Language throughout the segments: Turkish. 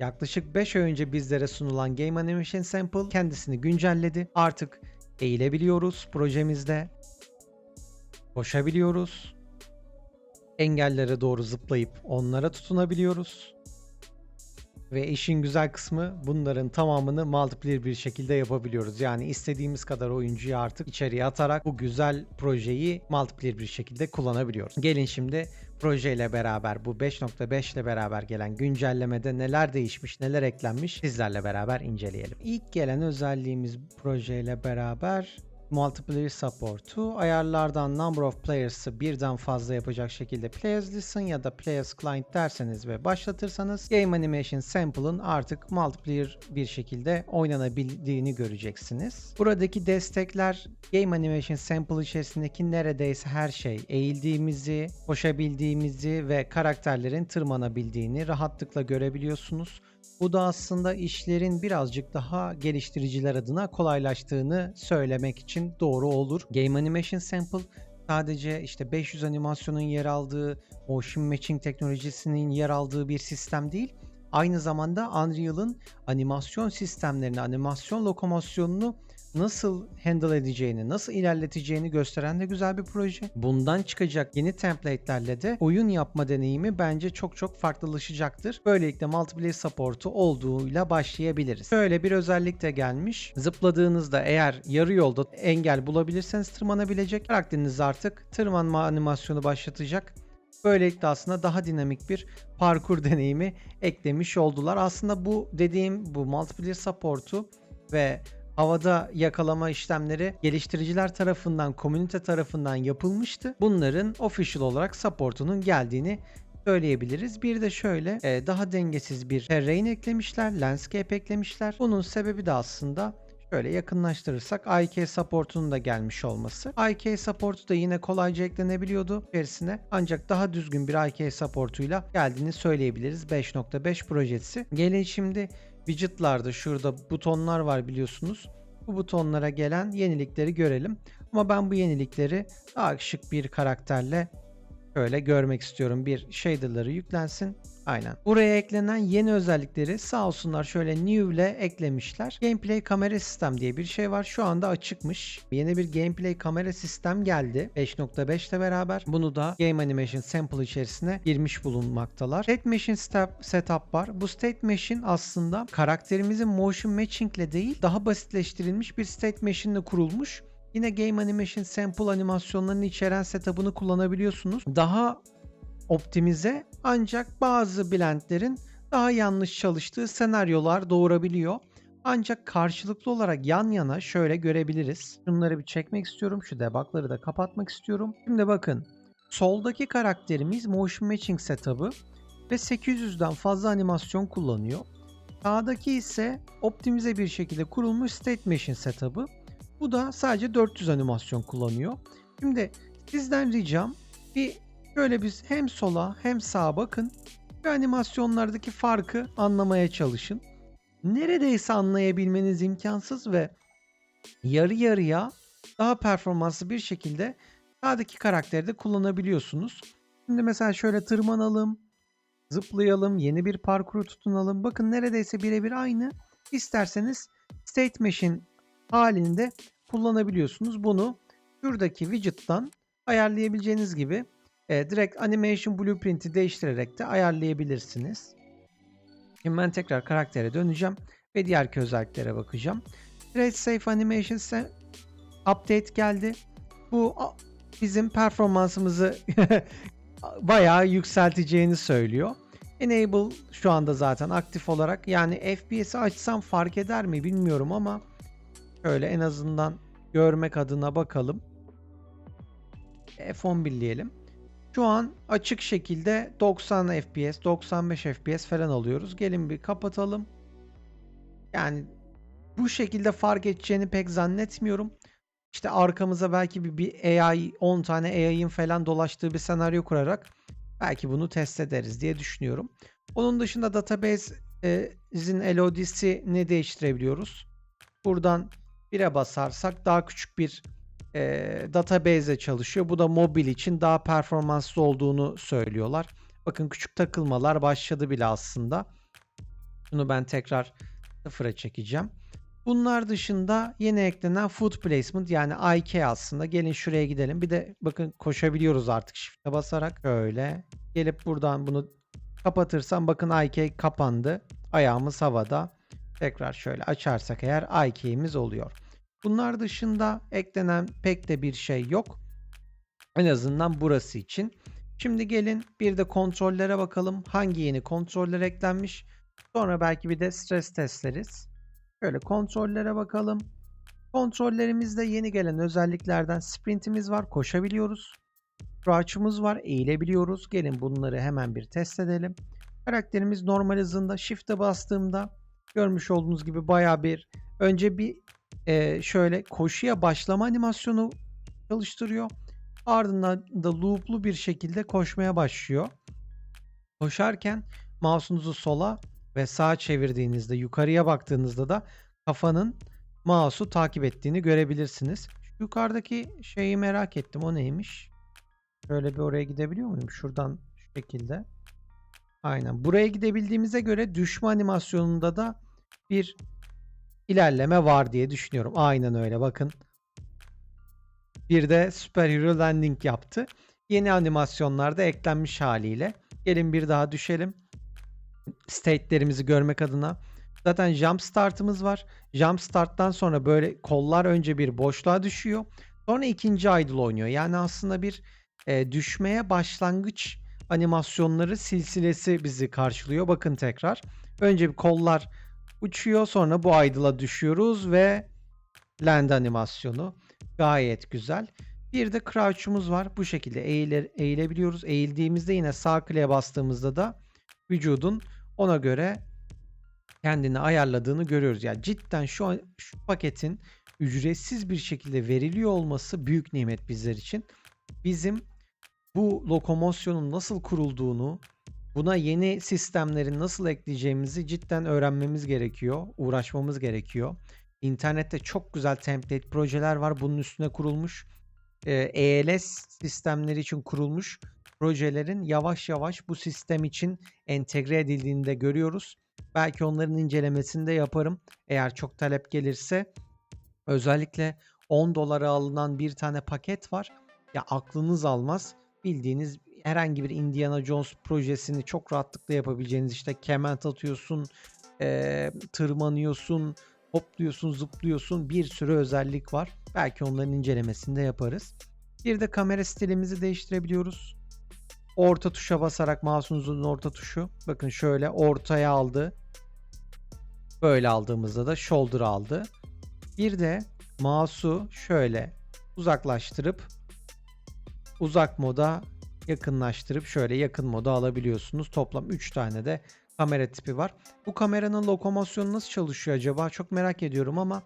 Yaklaşık 5 ay önce bizlere sunulan Game Animation Sample kendisini güncelledi. Artık eğilebiliyoruz projemizde. Koşabiliyoruz. Engellere doğru zıplayıp onlara tutunabiliyoruz. Ve işin güzel kısmı bunların tamamını multiplayer bir şekilde yapabiliyoruz. Yani istediğimiz kadar oyuncuyu artık içeriye atarak bu güzel projeyi multiplayer bir şekilde kullanabiliyoruz. Gelin şimdi projeyle beraber bu 5.5 ile beraber gelen güncellemede neler değişmiş, neler eklenmiş sizlerle beraber inceleyelim. İlk gelen özelliğimiz projeyle beraber Multiplayer Support'u ayarlardan Number of Players'ı birden fazla yapacak şekilde Players Listen ya da Players Client derseniz ve başlatırsanız Game Animation Sample'ın artık multiplayer bir şekilde oynanabildiğini göreceksiniz. Buradaki destekler Game Animation Sample içerisindeki neredeyse her şey eğildiğimizi, koşabildiğimizi ve karakterlerin tırmanabildiğini rahatlıkla görebiliyorsunuz. Bu da aslında işlerin birazcık daha geliştiriciler adına kolaylaştığını söylemek için doğru olur. Game Animation Sample sadece işte 500 animasyonun yer aldığı, motion matching teknolojisinin yer aldığı bir sistem değil. Aynı zamanda Unreal'ın animasyon sistemlerini, animasyon lokomosyonunu nasıl handle edeceğini, nasıl ilerleteceğini gösteren de güzel bir proje. Bundan çıkacak yeni template'lerle de oyun yapma deneyimi bence çok çok farklılaşacaktır. Böylelikle multiplayer support'u olduğuyla başlayabiliriz. Böyle bir özellik de gelmiş. Zıpladığınızda eğer yarı yolda engel bulabilirseniz tırmanabilecek. Karakteriniz artık tırmanma animasyonu başlatacak. Böylelikle aslında daha dinamik bir parkur deneyimi eklemiş oldular. Aslında bu dediğim bu multiplayer support'u ve havada yakalama işlemleri geliştiriciler tarafından, komünite tarafından yapılmıştı. Bunların official olarak supportunun geldiğini söyleyebiliriz. Bir de şöyle e, daha dengesiz bir terrain eklemişler, landscape eklemişler. Bunun sebebi de aslında Şöyle yakınlaştırırsak IK support'unun da gelmiş olması. IK support'u da yine kolayca eklenebiliyordu içerisine. Ancak daha düzgün bir IK support'uyla geldiğini söyleyebiliriz 5.5 projesi. Gelin şimdi widget'larda şurada butonlar var biliyorsunuz. Bu butonlara gelen yenilikleri görelim. Ama ben bu yenilikleri daha şık bir karakterle şöyle görmek istiyorum. Bir shader'ları yüklensin. Aynen. Buraya eklenen yeni özellikleri sağ olsunlar şöyle new ile eklemişler. Gameplay kamera sistem diye bir şey var. Şu anda açıkmış. Yeni bir gameplay kamera sistem geldi. 5.5 ile beraber. Bunu da Game Animation Sample içerisine girmiş bulunmaktalar. State Machine step, setup var. Bu State Machine aslında karakterimizin motion matching ile değil daha basitleştirilmiş bir State Machine ile kurulmuş. Yine Game Animation Sample animasyonlarını içeren setup'ını kullanabiliyorsunuz. Daha optimize ancak bazı blendlerin daha yanlış çalıştığı senaryolar doğurabiliyor. Ancak karşılıklı olarak yan yana şöyle görebiliriz. Bunları bir çekmek istiyorum. Şu debugları da kapatmak istiyorum. Şimdi bakın. Soldaki karakterimiz motion matching setup'ı ve 800'den fazla animasyon kullanıyor. Sağdaki ise optimize bir şekilde kurulmuş state machine setup'ı. Bu da sadece 400 animasyon kullanıyor. Şimdi sizden ricam bir Böyle biz hem sola hem sağa bakın ve animasyonlardaki farkı anlamaya çalışın. Neredeyse anlayabilmeniz imkansız ve yarı yarıya daha performanslı bir şekilde sağdaki karakteri de kullanabiliyorsunuz. Şimdi mesela şöyle tırmanalım, zıplayalım, yeni bir parkuru tutunalım. Bakın neredeyse birebir aynı. İsterseniz State Machine halinde kullanabiliyorsunuz. Bunu şuradaki widget'tan ayarlayabileceğiniz gibi e, direkt Animation Blueprint'i değiştirerek de ayarlayabilirsiniz. Şimdi ben tekrar karaktere döneceğim ve diğer özelliklere bakacağım. Thread Safe Animation Update geldi. Bu bizim performansımızı bayağı yükselteceğini söylüyor. Enable şu anda zaten aktif olarak yani FPS'i açsam fark eder mi bilmiyorum ama şöyle en azından görmek adına bakalım. F11 diyelim. Şu an açık şekilde 90 FPS, 95 FPS falan alıyoruz. Gelin bir kapatalım. Yani bu şekilde fark edeceğini pek zannetmiyorum. İşte arkamıza belki bir, bir AI, 10 tane AI'ın falan dolaştığı bir senaryo kurarak belki bunu test ederiz diye düşünüyorum. Onun dışında database'in LOD'sini değiştirebiliyoruz. Buradan 1'e basarsak daha küçük bir e, database çalışıyor. Bu da mobil için daha performanslı olduğunu söylüyorlar. Bakın küçük takılmalar başladı bile aslında. Şunu ben tekrar sıfıra çekeceğim. Bunlar dışında yeni eklenen food placement yani IK aslında. Gelin şuraya gidelim. Bir de bakın koşabiliyoruz artık shift'e basarak. Öyle. Gelip buradan bunu kapatırsam bakın IK kapandı. Ayağımız havada. Tekrar şöyle açarsak eğer IK'miz oluyor. Bunlar dışında eklenen pek de bir şey yok. En azından burası için. Şimdi gelin bir de kontrollere bakalım. Hangi yeni kontroller eklenmiş? Sonra belki bir de stres testleriz. Şöyle kontrollere bakalım. Kontrollerimizde yeni gelen özelliklerden sprintimiz var. Koşabiliyoruz. Crouch'umuz var. Eğilebiliyoruz. Gelin bunları hemen bir test edelim. Karakterimiz normal hızında. Shift'e bastığımda görmüş olduğunuz gibi baya bir önce bir e, şöyle koşuya başlama animasyonu çalıştırıyor. Ardından da loop'lu bir şekilde koşmaya başlıyor. Koşarken mouse'unuzu sola ve sağa çevirdiğinizde yukarıya baktığınızda da kafanın mouse'u takip ettiğini görebilirsiniz. Şu yukarıdaki şeyi merak ettim. O neymiş? Şöyle bir oraya gidebiliyor muyum? Şuradan şu şekilde. Aynen. Buraya gidebildiğimize göre düşme animasyonunda da bir ilerleme var diye düşünüyorum. Aynen öyle. Bakın. Bir de Superhero Landing yaptı. Yeni animasyonlarda eklenmiş haliyle. Gelin bir daha düşelim. State'lerimizi görmek adına. Zaten jump start'ımız var. Jump start'tan sonra böyle kollar önce bir boşluğa düşüyor. Sonra ikinci idle oynuyor. Yani aslında bir e, düşmeye başlangıç animasyonları silsilesi bizi karşılıyor. Bakın tekrar. Önce bir kollar uçuyor. Sonra bu idle'a düşüyoruz ve land animasyonu. Gayet güzel. Bir de crouch'umuz var. Bu şekilde eğilir, eğilebiliyoruz. Eğildiğimizde yine sağ kliğe bastığımızda da vücudun ona göre kendini ayarladığını görüyoruz. Yani cidden şu, an, şu paketin ücretsiz bir şekilde veriliyor olması büyük nimet bizler için. Bizim bu lokomosyonun nasıl kurulduğunu, buna yeni sistemleri nasıl ekleyeceğimizi cidden öğrenmemiz gerekiyor, uğraşmamız gerekiyor. İnternette çok güzel template projeler var bunun üstüne kurulmuş. ELS sistemleri için kurulmuş projelerin yavaş yavaş bu sistem için entegre edildiğini de görüyoruz. Belki onların incelemesini de yaparım. Eğer çok talep gelirse özellikle 10 dolara alınan bir tane paket var. Ya aklınız almaz. Bildiğiniz herhangi bir Indiana Jones projesini çok rahatlıkla yapabileceğiniz işte kement atıyorsun, e, tırmanıyorsun, hopluyorsun, zıplıyorsun bir sürü özellik var. Belki onların incelemesini de yaparız. Bir de kamera stilimizi değiştirebiliyoruz. Orta tuşa basarak mouse'unuzun orta tuşu. Bakın şöyle ortaya aldı. Böyle aldığımızda da shoulder aldı. Bir de mouse'u şöyle uzaklaştırıp uzak moda yakınlaştırıp şöyle yakın moda alabiliyorsunuz. Toplam 3 tane de kamera tipi var. Bu kameranın lokomosyonu nasıl çalışıyor acaba? Çok merak ediyorum ama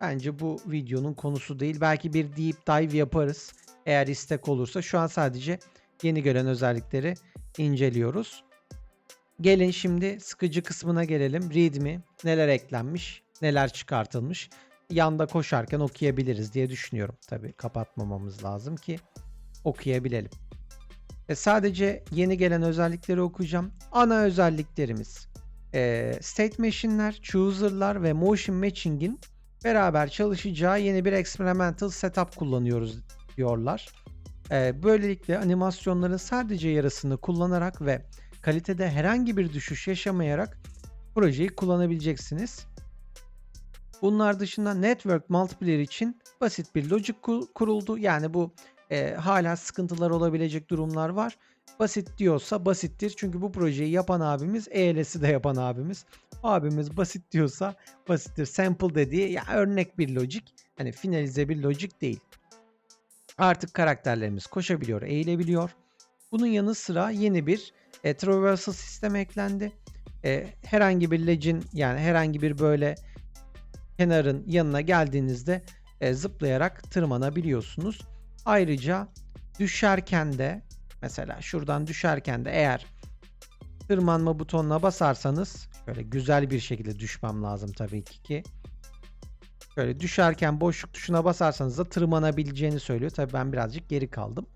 bence bu videonun konusu değil. Belki bir deep dive yaparız. Eğer istek olursa şu an sadece yeni gelen özellikleri inceliyoruz. Gelin şimdi sıkıcı kısmına gelelim. Readme neler eklenmiş, neler çıkartılmış. Yanda koşarken okuyabiliriz diye düşünüyorum. Tabi kapatmamamız lazım ki okuyabilelim. E sadece yeni gelen özellikleri okuyacağım. Ana özelliklerimiz e, state machine'ler, chooser'lar ve motion matching'in beraber çalışacağı yeni bir experimental setup kullanıyoruz diyorlar. E, böylelikle animasyonların sadece yarısını kullanarak ve kalitede herhangi bir düşüş yaşamayarak projeyi kullanabileceksiniz. Bunlar dışında Network Multiplayer için basit bir logic kuruldu. Yani bu e, hala sıkıntılar olabilecek durumlar var. Basit diyorsa basittir. Çünkü bu projeyi yapan abimiz ELS'i de yapan abimiz. Abimiz basit diyorsa basittir. Sample dediği ya örnek bir logic. Hani finalize bir logic değil. Artık karakterlerimiz koşabiliyor, eğilebiliyor. Bunun yanı sıra yeni bir e, traversal sistem eklendi. E, herhangi bir ledge'in yani herhangi bir böyle kenarın yanına geldiğinizde e, zıplayarak tırmanabiliyorsunuz. Ayrıca düşerken de mesela şuradan düşerken de eğer tırmanma butonuna basarsanız şöyle güzel bir şekilde düşmem lazım tabii ki ki Şöyle düşerken boşluk tuşuna basarsanız da tırmanabileceğini söylüyor. Tabii ben birazcık geri kaldım.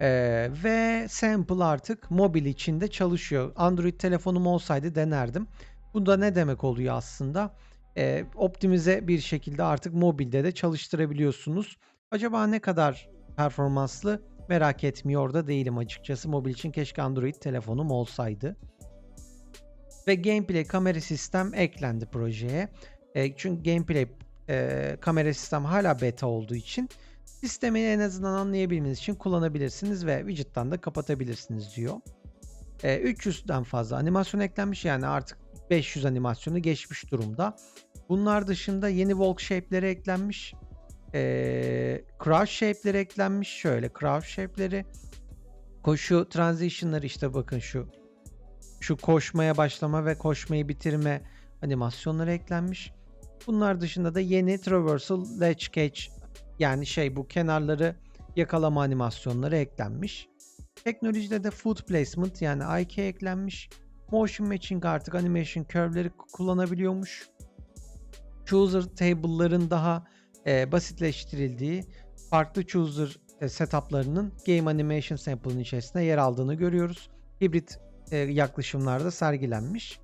Eee, ve sample artık mobil içinde çalışıyor. Android telefonum olsaydı denerdim. Bu da ne demek oluyor aslında? Eee, optimize bir şekilde artık mobilde de çalıştırabiliyorsunuz. Acaba ne kadar performanslı merak etmiyor da değilim açıkçası. Mobil için keşke Android telefonum olsaydı. Ve gameplay kamera sistem eklendi projeye. E, çünkü gameplay e, kamera sistem hala beta olduğu için sistemi en azından anlayabilmeniz için kullanabilirsiniz ve widget'tan da kapatabilirsiniz diyor. E, 300'den fazla animasyon eklenmiş yani artık 500 animasyonu geçmiş durumda. Bunlar dışında yeni walk shape'leri eklenmiş. E, crouch shape'leri eklenmiş. Şöyle crouch shape'leri. Koşu transition'ları işte bakın şu şu koşmaya başlama ve koşmayı bitirme animasyonları eklenmiş. Bunlar dışında da yeni traversal ledge catch yani şey bu kenarları yakalama animasyonları eklenmiş. Teknolojide de foot placement yani IK eklenmiş. Motion matching artık animation curve'leri kullanabiliyormuş. Chooser table'ların daha e, basitleştirildiği farklı chooser e, setup'larının game animation sample'ın içerisinde yer aldığını görüyoruz. Hibrit e, yaklaşımlarda sergilenmiş.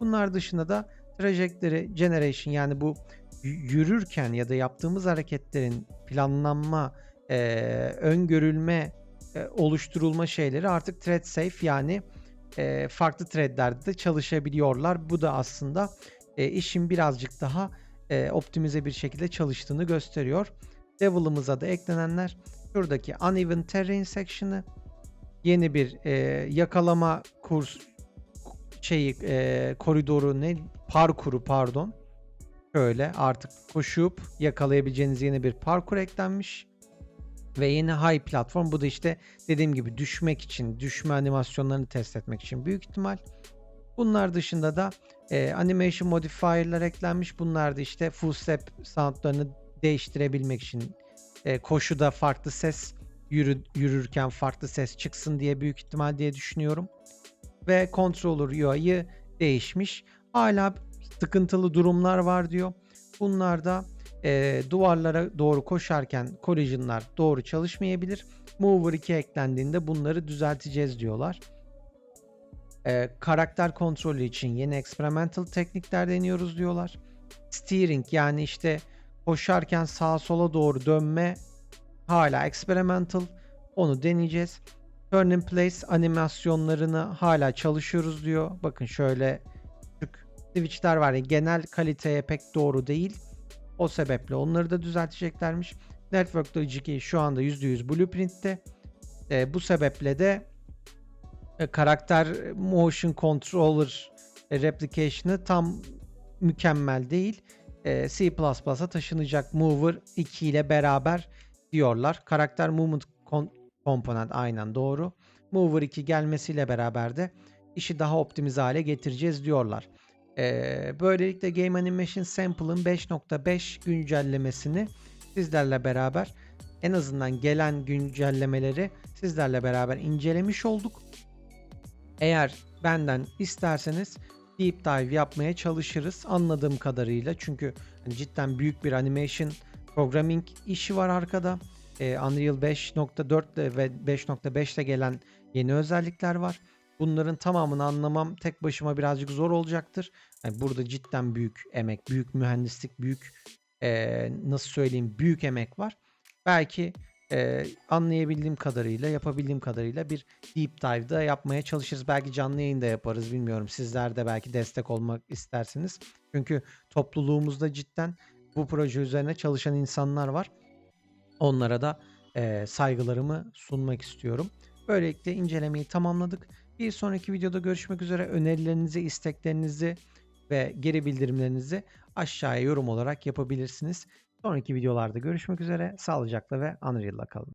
Bunlar dışında da trajectory generation yani bu yürürken ya da yaptığımız hareketlerin planlanma, e, öngörülme, e, oluşturulma şeyleri artık thread safe yani e, farklı threadlerde de çalışabiliyorlar. Bu da aslında e, işin birazcık daha e, optimize bir şekilde çalıştığını gösteriyor. Devil'ımıza da eklenenler şuradaki uneven terrain section'ı yeni bir e, yakalama kurs şeyi e, koridoru ne parkuru pardon. Şöyle artık koşup yakalayabileceğiniz yeni bir parkur eklenmiş. Ve yeni high platform bu da işte dediğim gibi düşmek için, düşme animasyonlarını test etmek için büyük ihtimal. Bunlar dışında da e, animation modifier'lar eklenmiş. Bunlar da işte full step soundlarını değiştirebilmek için e, koşuda farklı ses yürü, yürürken farklı ses çıksın diye büyük ihtimal diye düşünüyorum. Ve controller UI'yı değişmiş. Hala sıkıntılı durumlar var diyor. Bunlar da e, duvarlara doğru koşarken collision'lar doğru çalışmayabilir. Mover 2 eklendiğinde bunları düzelteceğiz diyorlar. E, karakter kontrolü için yeni experimental teknikler deniyoruz diyorlar. Steering yani işte koşarken sağa sola doğru dönme hala experimental. Onu deneyeceğiz. Turn in place animasyonlarını hala çalışıyoruz diyor. Bakın şöyle küçük switchler var ya genel kaliteye pek doğru değil. O sebeple onları da düzelteceklermiş. Network Logic şu anda %100 blueprint'te. E, bu sebeple de karakter motion controller e, replication'ı tam mükemmel değil. E, C++'a taşınacak Mover 2 ile beraber diyorlar. Karakter movement komponent aynen doğru. Mover 2 gelmesiyle beraber de işi daha optimize hale getireceğiz diyorlar. Böylelikle Game Animation Sample'ın 5.5 güncellemesini sizlerle beraber en azından gelen güncellemeleri sizlerle beraber incelemiş olduk. Eğer benden isterseniz deep dive yapmaya çalışırız anladığım kadarıyla. Çünkü hani cidden büyük bir animation programming işi var arkada. Ee, Unreal 5.4 ve 5.5'te gelen yeni özellikler var. Bunların tamamını anlamam tek başıma birazcık zor olacaktır. Yani burada cidden büyük emek, büyük mühendislik, büyük e, nasıl söyleyeyim büyük emek var. Belki e, anlayabildiğim kadarıyla, yapabildiğim kadarıyla bir deep dive'da yapmaya çalışırız. Belki canlı yayında yaparız bilmiyorum. Sizler de belki destek olmak istersiniz. Çünkü topluluğumuzda cidden bu proje üzerine çalışan insanlar var. Onlara da e, saygılarımı sunmak istiyorum. Böylelikle incelemeyi tamamladık. Bir sonraki videoda görüşmek üzere. Önerilerinizi, isteklerinizi ve geri bildirimlerinizi aşağıya yorum olarak yapabilirsiniz. Sonraki videolarda görüşmek üzere. Sağlıcakla ve Unreal'la kalın.